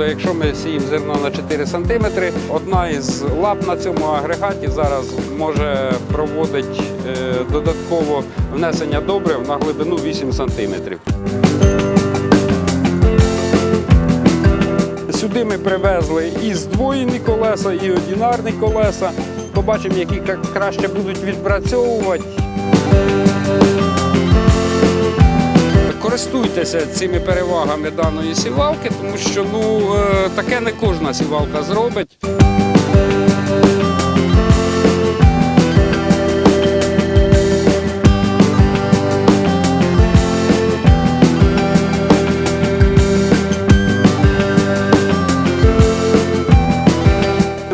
Тобто, якщо ми сіємо зерно на 4 см, одна із лап на цьому агрегаті зараз може проводити е, додатково внесення добрив на глибину 8 см. Сюди ми привезли і здвоєні колеса, і одинарні колеса. Побачимо, які краще будуть відпрацьовувати. Користуйтеся цими перевагами даної сівалки, тому що ну, е, таке не кожна сівалка зробить.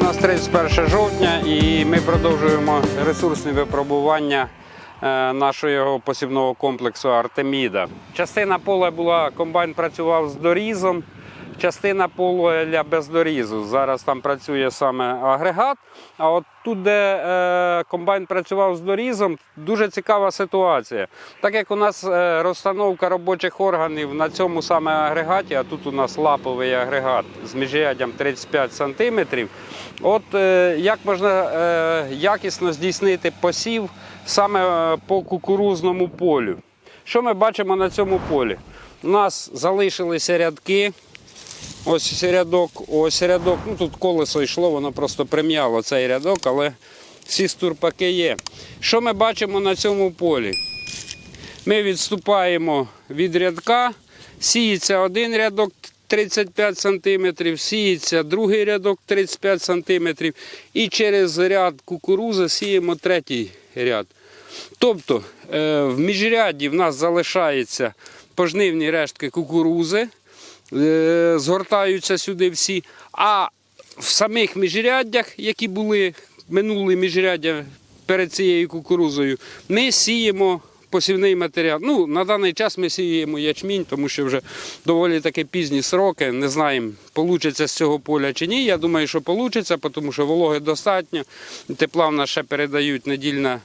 У нас 31 жовтня і ми продовжуємо ресурсні випробування нашого посівного комплексу Артеміда. Частина поля була, комбайн працював з дорізом, частина поля без дорізу. Зараз там працює саме агрегат. А от тут, де е, комбайн працював з дорізом, дуже цікава ситуація. Так як у нас е, розстановка робочих органів на цьому саме агрегаті, а тут у нас лаповий агрегат з міжряддям 35 см, от е, як можна е, якісно здійснити посів саме е, по кукурузному полю. Що ми бачимо на цьому полі? У нас залишилися рядки. Ось рядок, ось рядок. Ну тут колесо йшло, воно просто прим'яло цей рядок, але всі стурпаки є. Що ми бачимо на цьому полі? Ми відступаємо від рядка, сіється один рядок 35 см, сіється другий рядок 35 см, і через ряд кукурузи сіємо третій ряд. Тобто е, в міжрядді в нас залишаються пожнивні рештки кукурузи, згортаються сюди всі. А в самих міжряддях, які були минулі міжряддя перед цією кукурузою, ми сіємо посівний матеріал. Ну, на даний час ми сіємо ячмінь, тому що вже доволі таки пізні сроки. Не знаємо, вийде з цього поля чи ні. Я думаю, що вийде, тому що вологи достатньо. Тепла в нас ще передають недільна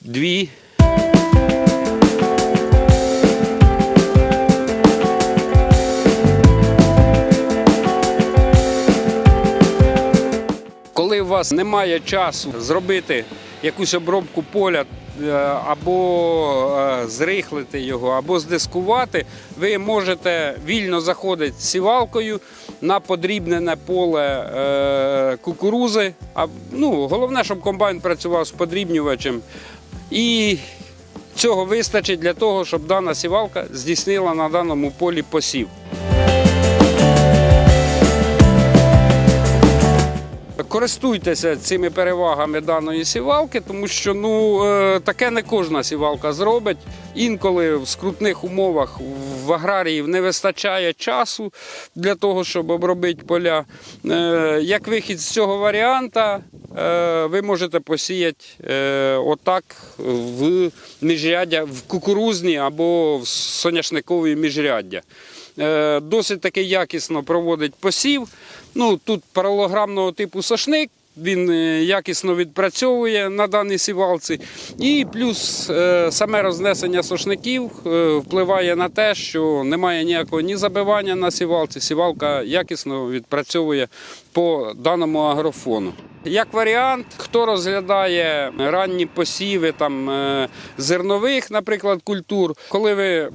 дві. Вас немає часу зробити якусь обробку поля е, або е, зрихлити його, або здискувати, ви можете вільно заходити сівалкою на подрібнене поле е, кукурузи. Ну, головне, щоб комбайн працював з подрібнювачем. І цього вистачить для того, щоб дана сівалка здійснила на даному полі посів. Користуйтеся цими перевагами даної сівалки, тому що ну, е, таке не кожна сівалка зробить. Інколи в скрутних умовах в аграріїв не вистачає часу для того, щоб обробити поля. Е, Як вихід з цього варіанта, е, ви можете посіяти отак в міжряддя, в кукурузні або в соняшникові міжряддя. Досить таки якісно проводить посів. Ну, тут паралограмного типу сошник. Він е, якісно відпрацьовує на даній сівалці. І плюс е, саме рознесення сошників е, впливає на те, що немає ніякого ні забивання на сівалці. Сівалка якісно відпрацьовує по даному агрофону. Як варіант, хто розглядає ранні посіви там, зернових, наприклад, культур, коли ви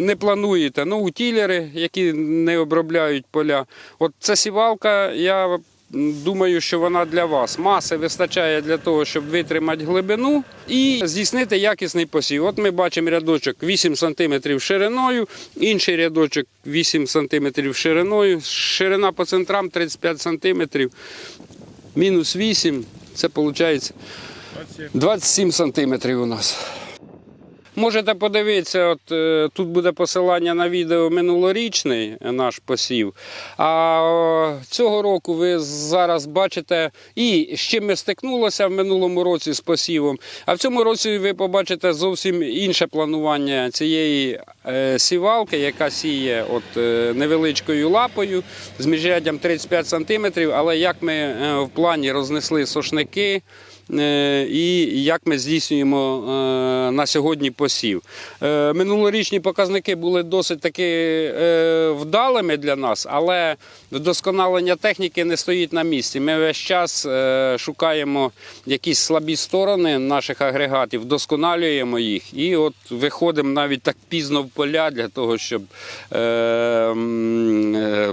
не плануєте ну, утілери, які не обробляють поля, от ця сівалка, я думаю, що вона для вас. Маси вистачає для того, щоб витримати глибину і здійснити якісний посів. От ми бачимо рядочок 8 см шириною, інший рядочок 8 см шириною, ширина по центрам 35 см мінус 8, це виходить 27 сантиметрів у нас. Можете подивитися, от е, тут буде посилання на відео минулорічний наш посів. А цього року ви зараз бачите і з чим ми стикнулося в минулому році з посівом. А в цьому році ви побачите зовсім інше планування цієї е, сівалки, яка сіє от е, невеличкою лапою з міжряддям 35 см. Але як ми в плані рознесли сошники. Е, і як ми здійснюємо е, на сьогодні посів. Е, Минулорічні показники були досить таки вдалими для нас, але вдосконалення техніки не стоїть на місці. Ми весь час шукаємо якісь слабі сторони наших агрегатів, вдосконалюємо їх і от виходимо навіть так пізно в поля для того, щоб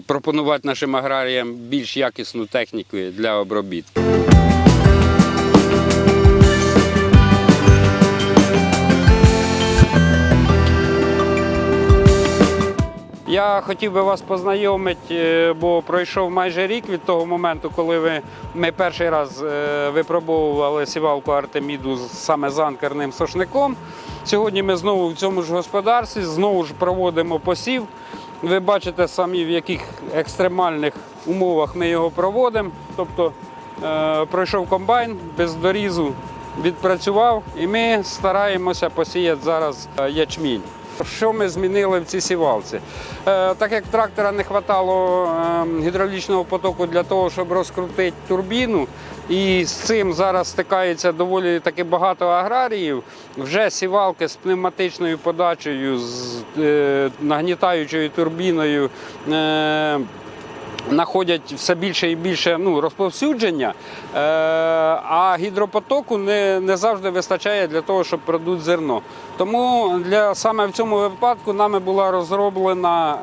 пропонувати нашим аграріям більш якісну техніку для обробітку. Я хотів би вас познайомити, е, бо пройшов майже рік від того моменту, коли ви, ми перший раз е, випробовували сівалку Артеміду саме з анкерним сошником. Сьогодні ми знову в цьому ж господарстві, знову ж проводимо посів. Ви бачите самі, в яких екстремальних умовах ми його проводимо. Тобто е, пройшов комбайн без дорізу, відпрацював, і ми стараємося посіяти зараз ячмінь. Що ми змінили в цій сівалці? Е, так як трактора не вистачало е, гідравлічного потоку для того, щоб розкрутити турбіну, і з цим зараз стикається доволі таки багато аграріїв. Вже сівалки з пневматичною подачею, з е, нагнітаючою турбіною. Находять все більше і більше ну, розповсюдження, е, а гідропотоку не, не завжди вистачає для того, щоб продуть зерно. Тому для, саме в цьому випадку нами була розроблена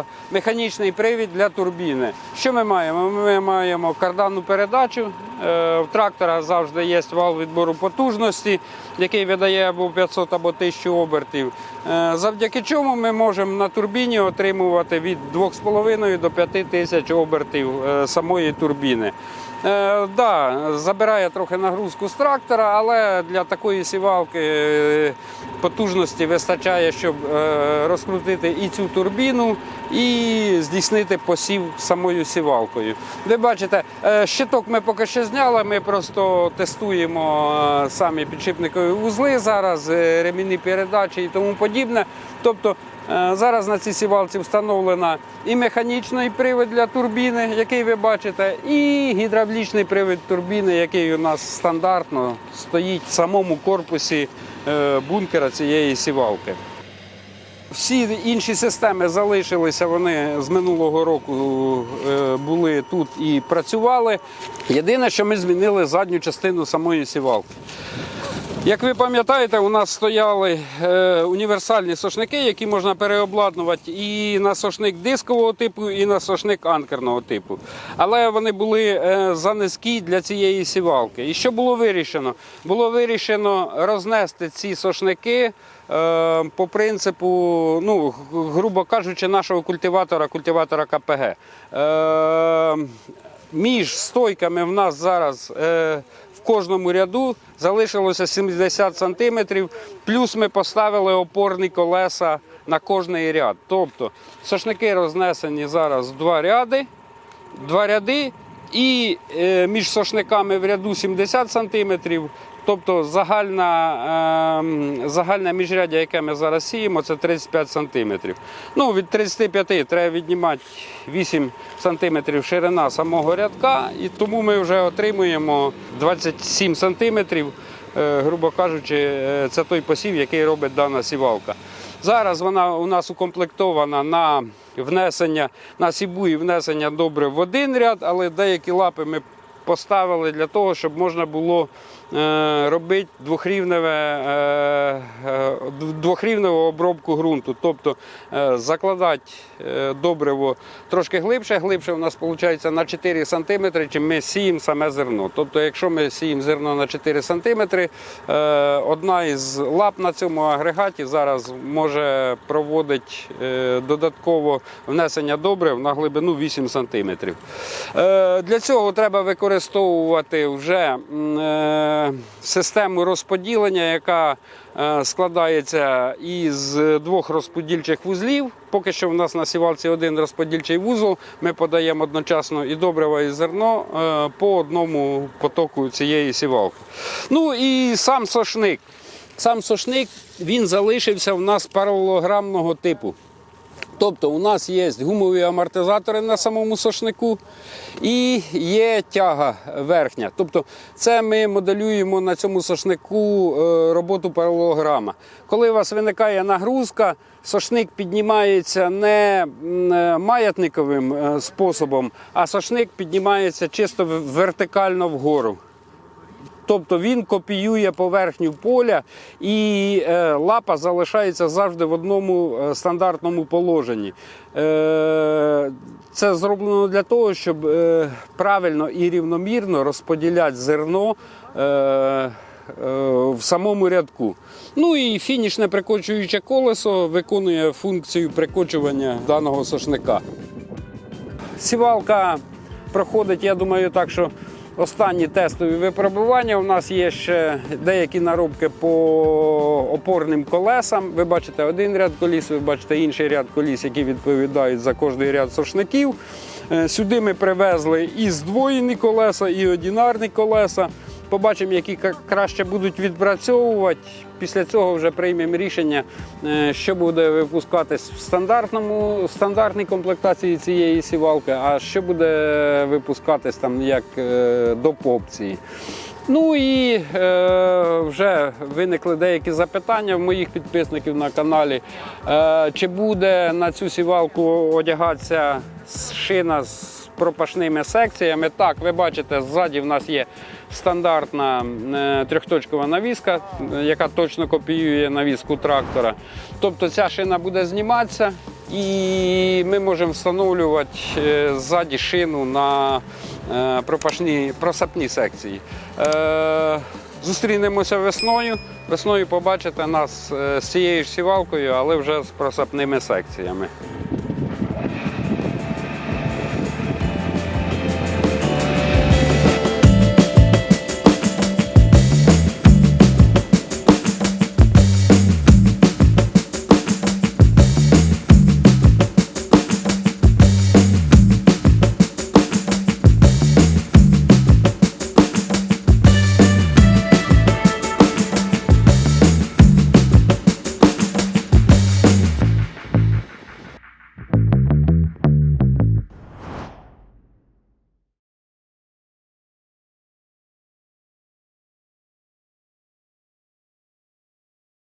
е, механічний привід для турбіни. Що ми маємо? Ми маємо карданну передачу. Е, в трактора завжди є вал відбору потужності, який видає або 500 або 1000 обертів. Е, завдяки чому ми можемо на турбіні отримувати від 2,5 до 5 тисяч обертів е, самої турбіни. Е, да, забирає трохи нагрузку з трактора, але для такої сівалки е, потужності вистачає, щоб е, розкрутити і цю турбіну, і здійснити посів самою сівалкою. Ви бачите, е, щиток ми поки що зняли, ми просто тестуємо самі підшипникові вузли зараз, ремінні передачі і тому подібне. Тобто Зараз на цій сівалці встановлена і механічний привід для турбіни, який ви бачите, і гідравлічний привід турбіни, який у нас стандартно стоїть в самому корпусі е, бункера цієї сівалки. Всі інші системи залишилися, вони з минулого року е, були тут і працювали. Єдине, що ми змінили задню частину самої сівалки. Як ви пам'ятаєте, у нас стояли е, універсальні сошники, які можна переобладнувати і на сошник дискового типу, і на сошник анкерного типу. Але вони були е, занизькі для цієї сівалки. І що було вирішено? Було вирішено рознести ці сошники. е, По принципу, ну, грубо кажучи, нашого культиватора, культиватора КПГ. Між стойками в нас зараз кожному ряду залишилося 70 сантиметрів, плюс ми поставили опорні колеса на кожний ряд. Тобто сошники рознесені зараз в два ряди, два ряди, і е, між сошниками в ряду 70 сантиметрів. Тобто загальна, е, загальне міжряддя, яке ми зараз сіємо, це 35 сантиметрів. Ну, від 35 треба віднімати 8 сантиметрів ширина самого рядка, і тому ми вже отримуємо 27 сантиметрів, е, грубо кажучи, е, це той посів, який робить дана сівалка. Зараз вона у нас укомплектована на внесення на сібу внесення добре в один ряд, але деякі лапи ми поставили для того, щоб можна було е, робити двохрівневе, е, е, двохрівневу обробку ґрунту. Тобто е, закладати е, добриво трошки глибше. Глибше у нас виходить на 4 см, чим ми сіємо саме зерно. Тобто, якщо ми сіємо зерно на 4 см, е, одна із лап на цьому агрегаті зараз може проводити додатково внесення добрив на глибину 8 см. Для цього треба використовувати вже систему розподілення, яка складається із двох розподільчих вузлів. Поки що в нас на сівалці один розподільчий вузол. Ми подаємо одночасно і добрива, і зерно е, по одному потоку цієї сівалки. Ну і сам сошник. Сам сошник він залишився в нас паралелограмного типу. Тобто у нас є гумові амортизатори на самому сошнику і є тяга верхня. Тобто це ми моделюємо на цьому сошнику е, роботу паралограма. Коли у вас виникає нагрузка, сошник піднімається не е, маятниковим е, способом, а сошник піднімається чисто вертикально вгору. Тобто він копіює поверхню поля і е, лапа залишається завжди в одному е, стандартному положенні. Е, це зроблено для того, щоб правильно і рівномірно розподіляти зерно. В самому рядку. Ну і фінішне прикочуюче колесо виконує функцію прикочування даного сошника. Сівалка проходить, я думаю, так, що останні тестові випробування. У нас є ще деякі наробки по опорним колесам. Ви бачите один ряд коліс, ви бачите інший ряд коліс, які відповідають за кожний ряд сошників. Е, Сюди ми привезли і здвоєні колеса, і одінарні колеса. Побачимо, які краще будуть відпрацьовувати. Після цього вже приймемо рішення, е, що буде випускатись в стандартному, стандартній комплектації цієї сівалки, а що буде випускатись там як е, до опції. Ну і е, вже виникли деякі запитання в моїх підписників на каналі. Е, чи буде на цю сівалку одягатися шина з пропашними секціями? Так, ви бачите, ззаді в нас є стандартна е, трьохточкова навіска, яка точно копіює навіску трактора. Тобто ця шина буде зніматися. І ми можемо встановлювати е, ззаді шину на е, пропашні просапні секції. Зустрінемося весною. Весною побачите нас з цією ж сівалкою, але вже з просапними секціями.